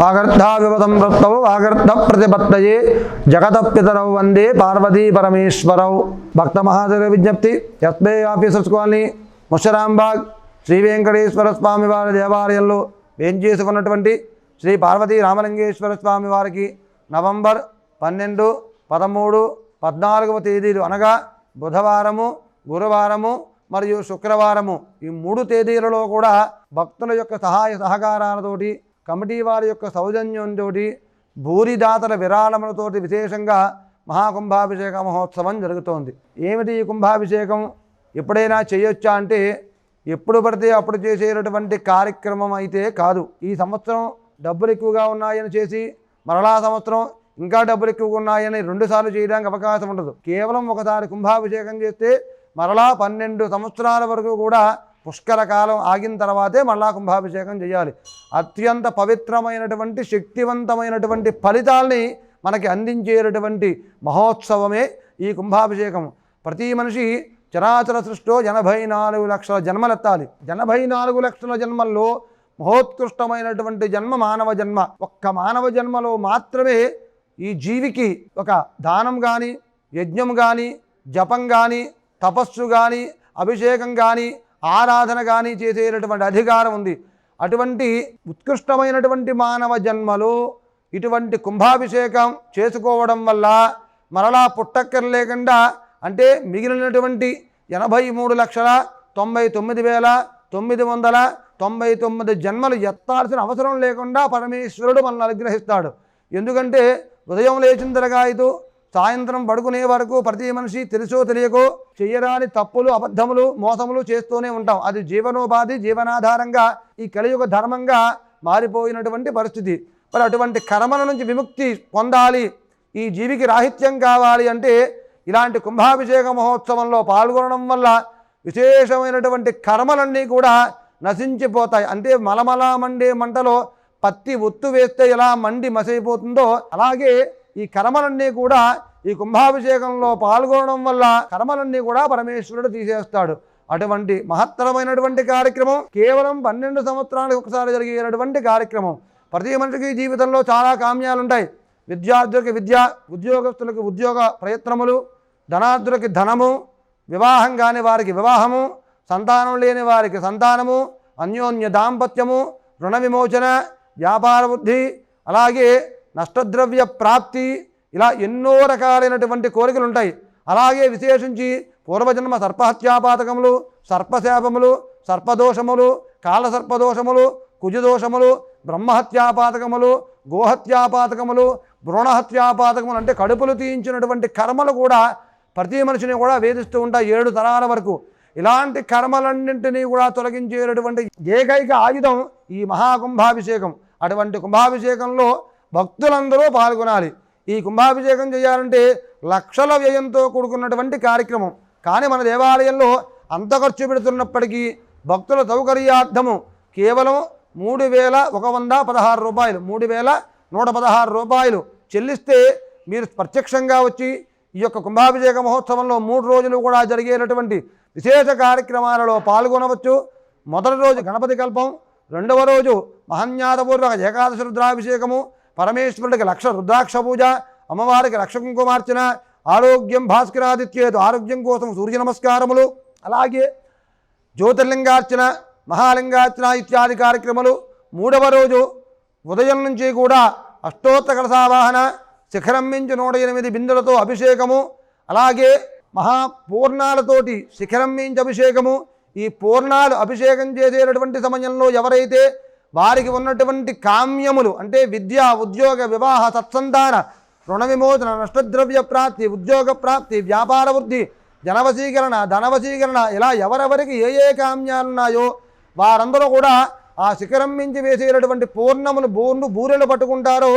వాగర్ధావివతం వృత్తౌ వాగర్ధ ప్రతిపత్తయే జగతపితరౌ వందే పార్వతీ పరమేశ్వరౌ. భక్త మహాదేవ విజ్ఞప్తి. SBI officers colony Musarambagh Shri Venkateswara Swamy వారి దేవాలయంలో వేయించేసుకున్నటువంటి శ్రీ పార్వతీ రామలింగేశ్వర స్వామి వారికి నవంబర్ పన్నెండు పదమూడు పద్నాలుగవ తేదీలు అనగా బుధవారము గురువారము మరియు శుక్రవారము ఈ మూడు తేదీలలో కూడా భక్తుల యొక్క సహాయ సహకారాలతోటి కమిటీ వారి యొక్క సౌజన్యంతో భూరిదాతల విరాళములతోటి విశేషంగా మహాకుంభాభిషేక మహోత్సవం జరుగుతోంది. ఏమిటి ఈ కుంభాభిషేకం? ఎప్పుడైనా చేయొచ్చా అంటే ఎప్పుడు పడితే అప్పుడు చేసేటటువంటి కార్యక్రమం అయితే కాదు. ఈ సంవత్సరం డబ్బులు ఎక్కువగా ఉన్నాయని చేసి మరలా సంవత్సరం ఇంకా డబ్బులు ఎక్కువగా ఉన్నాయని రెండుసార్లు చేయడానికి అవకాశం ఉండదు. కేవలం ఒకసారి కుంభాభిషేకం చేస్తే మరలా పన్నెండు సంవత్సరాల వరకు కూడా పుష్కర కాలం ఆగిన తర్వాతే మళ్ళా కుంభాభిషేకం చేయాలి. అత్యంత పవిత్రమైనటువంటి శక్తివంతమైనటువంటి ఫలితాల్ని మనకి అందించేటటువంటి మహోత్సవమే ఈ కుంభాభిషేకం. ప్రతి మనిషి చరాచర సృష్టిలో ఎనభై నాలుగు లక్షల జన్మలెత్తాలి ఎనభై నాలుగు లక్షల జన్మల్లో మహోత్కృష్టమైనటువంటి జన్మ మానవ జన్మ. ఒక్క మానవ జన్మలో మాత్రమే ఈ జీవికి ఒక దానం కానీ యజ్ఞం కానీ జపం కానీ తపస్సు కానీ అభిషేకం కానీ ఆరాధన కానీ చేసేటటువంటి అధికారం ఉంది. అటువంటి ఉత్కృష్టమైనటువంటి మానవ జన్మలు ఇటువంటి కుంభాభిషేకం చేసుకోవడం వల్ల మరలా పుట్టక్కర్లేకుండా అంటే మిగిలినటువంటి ఎనభై మూడు లక్షల తొంభై తొమ్మిది వేల తొమ్మిది వందల తొంభై తొమ్మిది జన్మలు ఎత్తాల్సిన అవసరం లేకుండా పరమేశ్వరుడు మనల్ని అనుగ్రహిస్తాడు. ఎందుకంటే ఉదయం లేచిన తరగాయతూ సాయంత్రం పడుకునే వరకు ప్రతి మనిషి తెలుసో తెలియకో చెయ్యరాని తప్పులు అబద్ధములు మోసములు చేస్తూనే ఉంటాం. అది జీవనోపాధి జీవనాధారంగా ఈ కలియుగ ధర్మంగా మారిపోయినటువంటి పరిస్థితి. మరి అటువంటి కర్మల నుంచి విముక్తి పొందాలి ఈ జీవికి రాహిత్యం కావాలి అంటే ఇలాంటి కుంభాభిషేక మహోత్సవంలో పాల్గొనడం వల్ల విశేషమైనటువంటి కర్మలన్నీ కూడా నశించిపోతాయి. అంటే మలమల మండే మంటలో పత్తి ఒత్తు వేస్తే ఎలా మండి మసైపోతుందో అలాగే ఈ కర్మలన్నీ కూడా ఈ కుంభాభిషేకంలో పాల్గొనడం వల్ల కర్మలన్నీ కూడా పరమేశ్వరుడు తీసేస్తాడు. అటువంటి మహత్తరమైనటువంటి కార్యక్రమం కేవలం పన్నెండు సంవత్సరాలకు ఒకసారి జరిగేటటువంటి కార్యక్రమం. ప్రతి మనిషికి జీవితంలో చాలా కామ్యాలు ఉంటాయి విద్యార్థులకి విద్య ఉద్యోగస్తులకు ఉద్యోగ ప్రయత్నములు ధనార్థులకి ధనము వివాహం కాని వారికి వివాహము సంతానం లేని వారికి సంతానము అన్యోన్య దాంపత్యము రుణ విమోచన వ్యాపార వృద్ధి అలాగే నష్టద్రవ్య ప్రాప్తి ఇలా ఎన్నో రకాలైనటువంటి కోరికలు ఉంటాయి అలాగే విశేషించి పూర్వజన్మ సర్పహత్యాపాతకములు సర్పశాపములు సర్పదోషములు కాలసర్పదోషములు కుజదోషములు బ్రహ్మహత్యాపాతకములు గోహత్యాపాతకములు భ్రూణహత్యాపాతకములు అంటే కడుపులు తీయించినటువంటి కర్మలు కూడా ప్రతి మనిషిని కూడా వేధిస్తూ ఉంటాయి ఏడు తరాల వరకు. ఇలాంటి కర్మలన్నింటినీ కూడా తొలగించేటటువంటి ఏకైక ఆయుధం ఈ మహాకుంభాభిషేకం. అటువంటి కుంభాభిషేకంలో భక్తులందరూ పాల్గొనాలి. ఈ కుంభాభిషేకం చేయాలంటే లక్షల వ్యయంతో కూడుకున్నటువంటి కార్యక్రమం. కానీ మన దేవాలయంలో అంత ఖర్చు పెడుతున్నప్పటికీ భక్తుల సౌకర్యార్థము కేవలం మూడు వేల ఒక వంద పదహారు రూపాయలు మూడు వేల నూట పదహారు రూపాయలు చెల్లిస్తే మీరు ప్రత్యక్షంగా వచ్చి ఈ యొక్క కుంభాభిషేక మహోత్సవంలో మూడు రోజులు కూడా జరిగేటటువంటి విశేష కార్యక్రమాలలో పాల్గొనవచ్చు. మొదటి రోజు గణపతి కల్పం రెండవ రోజు మహన్యాతపూర్వక ఏకాదశి రుద్రాభిషేకము పరమేశ్వరుడికి లక్ష రుద్రాక్ష పూజ అమ్మవారికి లక్ష కుంకుమార్చన ఆరోగ్యం భాస్కరాదిత్యేతు ఆరోగ్యం కోసం సూర్య నమస్కారములు అలాగే జ్యోతిర్లింగార్చన మహాలింగార్చన ఇత్యాది కార్యక్రమాలు. మూడవ రోజు ఉదయం నుంచి కూడా అష్టోత్తర కలసావాహన శిఖరం మించి నూట ఎనిమిది బిందులతో అభిషేకము అలాగే మహాపూర్ణాలతోటి శిఖరం మించి అభిషేకము. ఈ పూర్ణాలు అభిషేకం చేసేటటువంటి సమయంలో ఎవరైతే వారికి ఉన్నటువంటి కామ్యములు అంటే విద్య ఉద్యోగ వివాహ సత్సంధాన రుణ విమోచన నష్టద్రవ్య ప్రాప్తి ఉద్యోగ ప్రాప్తి వ్యాపార వృద్ధి జనవశీకరణ ధనవశీకరణ ఇలా ఎవరెవరికి ఏ ఏ కామ్యాలు ఉన్నాయో వారందరూ కూడా ఆ శిఖరం మించి వేసేటటువంటి పూర్ణములు బూర్ను బూరెలు పట్టుకుంటారో.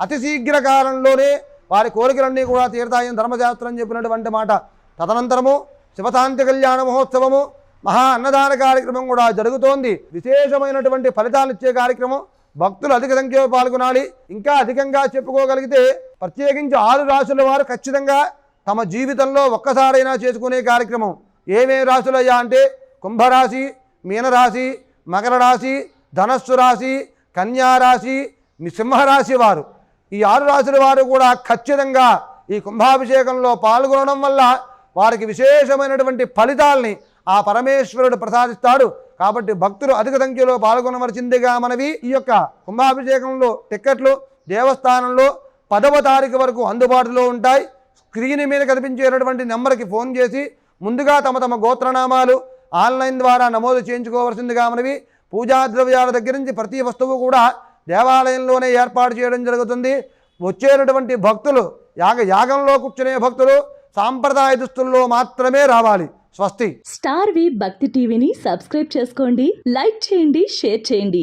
అతి శీఘ్ర కాలంలోనే వారి కోరికలన్నీ కూడా తీరుతాయని ధర్మశాస్త్రం చెప్పినటువంటి మాట. తదనంతరము శివశాంతి కళ్యాణ మహోత్సవము మహా అన్నదాన కార్యక్రమం కూడా జరుగుతోంది. విశేషమైనటువంటి ఫలితాలు ఇచ్చే కార్యక్రమం భక్తులు అధిక సంఖ్యలో పాల్గొనాలి. ఇంకా అధికంగా చెప్పుకోగలిగితే ప్రత్యేకించి ఆరు రాసుల వారు ఖచ్చితంగా తమ జీవితంలో ఒక్కసారైనా చేసుకునే కార్యక్రమం. ఏమేమి రాశులయ్యా అంటే కుంభరాశి మీనరాశి మకర రాశి ధనస్సు రాశి కన్యారాశి సింహరాశి వారు. ఈ ఆరు రాశుల వారు కూడా ఖచ్చితంగా ఈ కుంభాభిషేకంలో పాల్గొనడం వల్ల వారికి విశేషమైనటువంటి ఫలితాల్ని ఆ పరమేశ్వరుడు ప్రసాదిస్తాడు. కాబట్టి భక్తులు అధిక సంఖ్యలో పాల్గొనవలసిందిగా మనవి ఈ యొక్క కుంభాభిషేకంలో టిక్కెట్లు దేవస్థానంలో పదవ తారీఖు వరకు అందుబాటులో ఉంటాయి. స్క్రీన్ మీద కనిపించేటటువంటి నెంబర్కి ఫోన్ చేసి ముందుగా తమ తమ గోత్రనామాలు ఆన్లైన్ ద్వారా నమోదు చేయించుకోవాల్సిందిగా మనవి. పూజా ద్రవ్యాల దగ్గర నుంచి ప్రతి వస్తువు కూడా దేవాలయంలోనే ఏర్పాటు చేయడం జరుగుతుంది. వచ్చేటటువంటి భక్తులు యాగ యాగంలో కూర్చునే భక్తులు సాంప్రదాయ దుస్తుల్లో మాత్రమే రావాలి. స్వస్తి. స్టార్ వి భక్తి టీవీని సబ్స్క్రైబ్ చేసుకోండి లైక్ చేయండి షేర్ చేయండి.